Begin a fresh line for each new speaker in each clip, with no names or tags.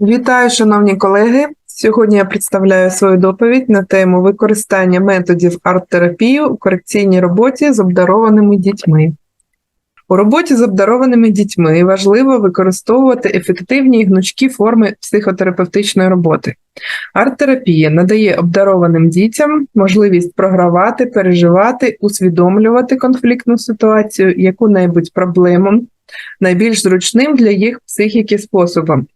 Вітаю, шановні колеги. Сьогодні я представляю свою доповідь на тему використання методів арт-терапії у корекційній роботі з обдарованими дітьми. У роботі з обдарованими дітьми важливо використовувати ефективні і гнучкі форми психотерапевтичної роботи. Арт-терапія надає обдарованим дітям можливість програвати, переживати, усвідомлювати конфліктну ситуацію, яку-небудь проблему найбільш зручним для їх психіки способом.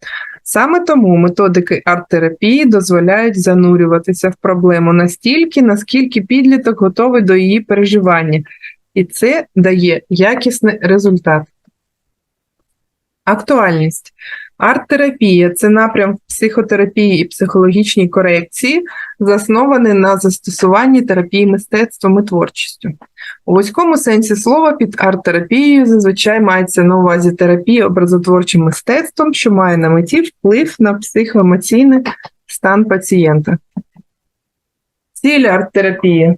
Саме тому методики арт-терапії дозволяють занурюватися в проблему настільки, наскільки підліток готовий до її переживання, і це дає якісний результат. Актуальність. Арт-терапія це напрям психотерапії і психологічній корекції, заснований на застосуванні терапії мистецтвом і творчістю. У вузькому сенсі слова під арт-терапією зазвичай мається на увазі терапія образотворчим мистецтвом, що має на меті вплив на психоемоційний стан пацієнта. Ціль арт-терапії.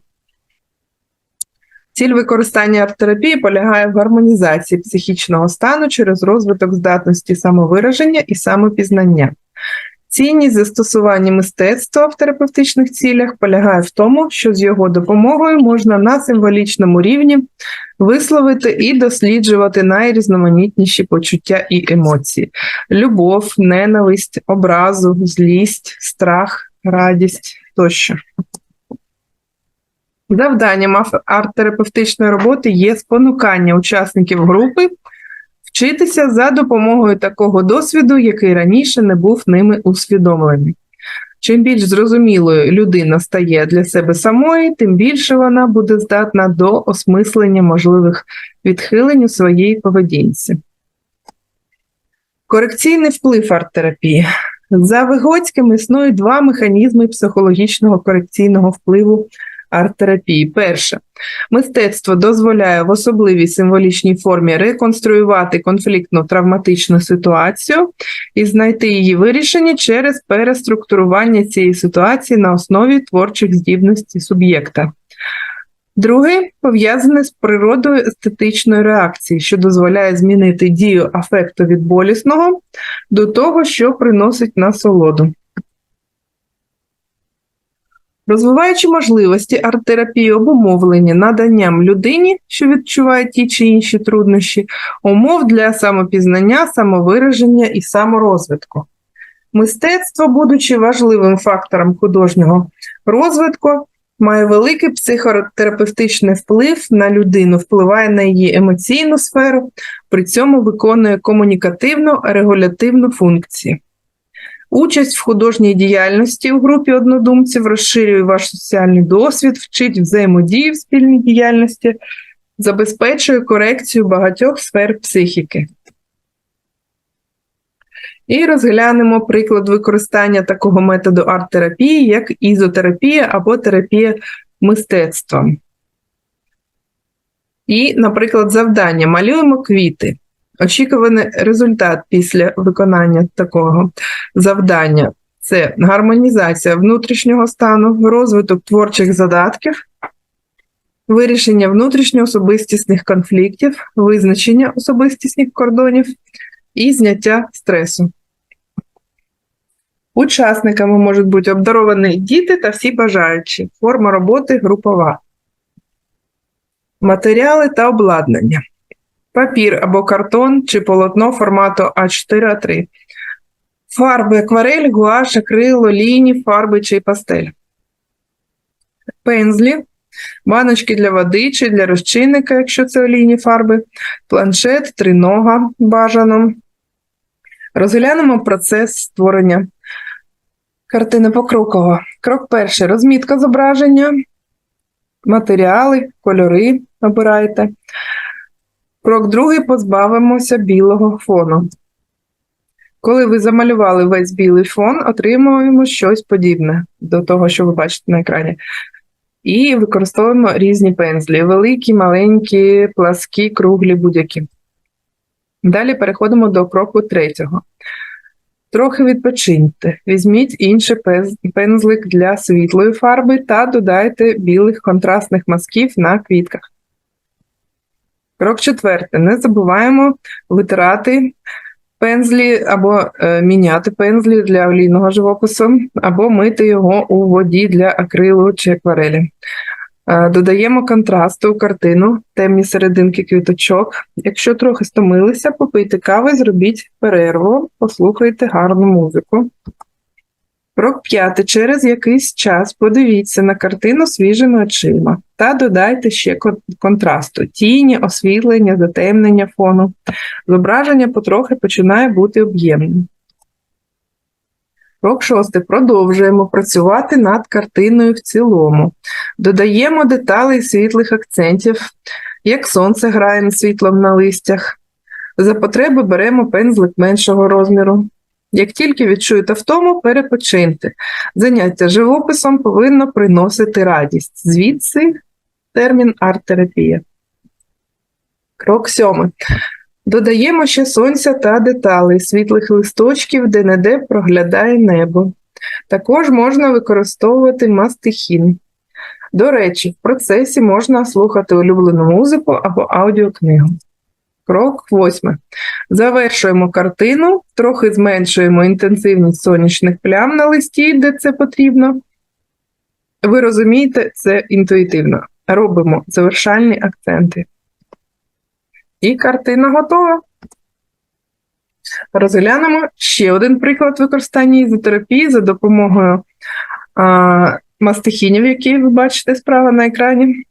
Ціль використання арт-терапії полягає в гармонізації психічного стану через розвиток здатності самовираження і самопізнання. Цінність застосування мистецтва в терапевтичних цілях полягає в тому, що з його допомогою можна на символічному рівні висловити і досліджувати найрізноманітніші почуття і емоції: любов, ненависть, образу, злість, страх, радість тощо. Завданням арт-терапевтичної роботи є спонукання учасників групи вчитися за допомогою такого досвіду, який раніше не був ними усвідомлений. Чим більш зрозумілою людина стає для себе самої, тим більше вона буде здатна до осмислення можливих відхилень у своїй поведінці. Корекційний вплив арт-терапії. За Вигоцьким існують два механізми психологічного корекційного впливу арт-терапії. Перше, мистецтво дозволяє в особливій символічній формі реконструювати конфліктну травматичну ситуацію і знайти її вирішення через переструктурування цієї ситуації на основі творчих здібностей суб'єкта. Друге пов'язане з природою естетичної реакції, що дозволяє змінити дію афекту від болісного до того, що приносить насолоду. Розвиваючи можливості арт-терапії обумовлені наданням людині, що відчуває ті чи інші труднощі, умов для самопізнання, самовираження і саморозвитку. Мистецтво, будучи важливим фактором художнього розвитку, має великий психотерапевтичний вплив на людину, впливає на її емоційну сферу, при цьому виконує комунікативну регулятивну функцію. Участь в художній діяльності у групі однодумців розширює ваш соціальний досвід, вчить взаємодії в спільній діяльності, забезпечує корекцію багатьох сфер психіки. І розглянемо приклад використання такого методу арт-терапії, як ізотерапія або терапія мистецтвом. І, наприклад, завдання малюємо квіти. Очікуваний результат після виконання такого завдання це гармонізація внутрішнього стану, розвиток творчих задатків, вирішення внутрішньоособистісних конфліктів, визначення особистісних кордонів і зняття стресу. Учасниками можуть бути обдаровані діти та всі бажаючі. Форма роботи групова. Матеріали та обладнання папір або картон чи полотно формату А4А3, фарби, акварель, гуаш, акрило, ліні, фарби чи пастель, пензлі, баночки для води чи для розчинника, якщо це олійні фарби, планшет, тринога бажано. Розглянемо процес створення картини покроково. Крок перший розмітка зображення, матеріали, кольори обирайте. Крок другий позбавимося білого фону. Коли ви замалювали весь білий фон, отримуємо щось подібне до того, що ви бачите на екрані. І використовуємо різні пензлі: великі, маленькі, пласкі, круглі, будь-які. Далі переходимо до кроку третього. Трохи відпочиньте. Візьміть інший пензлик для світлої фарби та додайте білих контрастних мазків на квітках. Крок четвертий. Не забуваємо витирати пензлі або е, міняти пензлі для олійного живопису, або мити його у воді для акрилу чи акварелі. Е, Додаємо контрасту у картину, темні серединки квіточок. Якщо трохи стомилися, попийте кави, зробіть перерву, послухайте гарну музику. Крок п'ятий. Через якийсь час подивіться на картину свіжими очима та додайте ще контрасту: тіні, освітлення, затемнення фону. Зображення потрохи починає бути об'ємним. Крок шостий. Продовжуємо працювати над картиною в цілому. Додаємо деталей світлих акцентів, як сонце грає світлом на листях. За потреби беремо пензлик меншого розміру. Як тільки відчуєте втому, перепочиньте. Заняття живописом повинно приносити радість. Звідси термін арт-терапія. Крок сьомий. Додаємо ще сонця та деталей, світлих листочків, де неде проглядає небо. Також можна використовувати мастихін. До речі, в процесі можна слухати улюблену музику або аудіокнигу. Крок восьмий. Завершуємо картину, трохи зменшуємо інтенсивність сонячних плям на листі, де це потрібно. Ви розумієте, це інтуїтивно. Робимо завершальні акценти. І картина готова. Розглянемо ще один приклад використання ізотерапії за допомогою а, мастихінів, які ви бачите справа на екрані.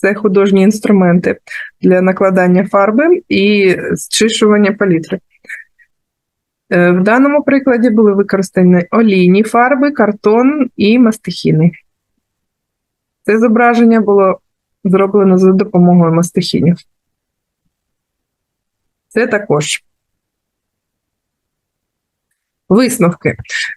Це художні інструменти для накладання фарби і зчишування палітри. Е, В даному прикладі були використані олійні фарби, картон і мастихіни. Це зображення було зроблено за допомогою мастихінів. Це також. Висновки.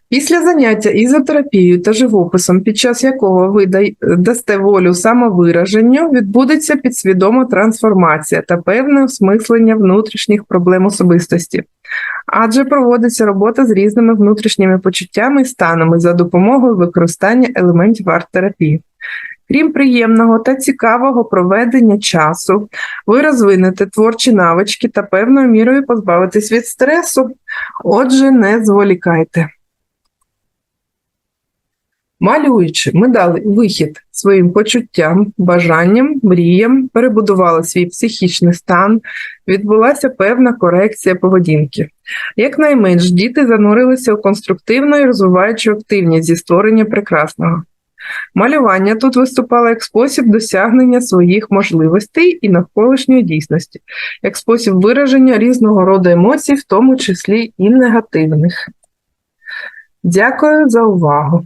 Після заняття ізотерапією та живописом, під час якого ви дасте волю самовираженню, відбудеться підсвідома трансформація та певне осмислення внутрішніх проблем особистості. Адже проводиться робота з різними внутрішніми почуттями і станами за допомогою використання елементів арт-терапії. Крім приємного та цікавого проведення часу, ви розвинете творчі навички та певною мірою позбавитесь від стресу. Отже, не зволікайте. Малюючи, ми дали вихід своїм почуттям, бажанням, мріям, перебудували свій психічний стан, відбулася певна корекція поведінки. Якнайменш діти занурилися у конструктивну і розвиваючу активність зі створення прекрасного. Малювання тут виступало як спосіб досягнення своїх можливостей і навколишньої дійсності, як спосіб вираження різного роду емоцій, в тому числі і негативних. Дякую за увагу!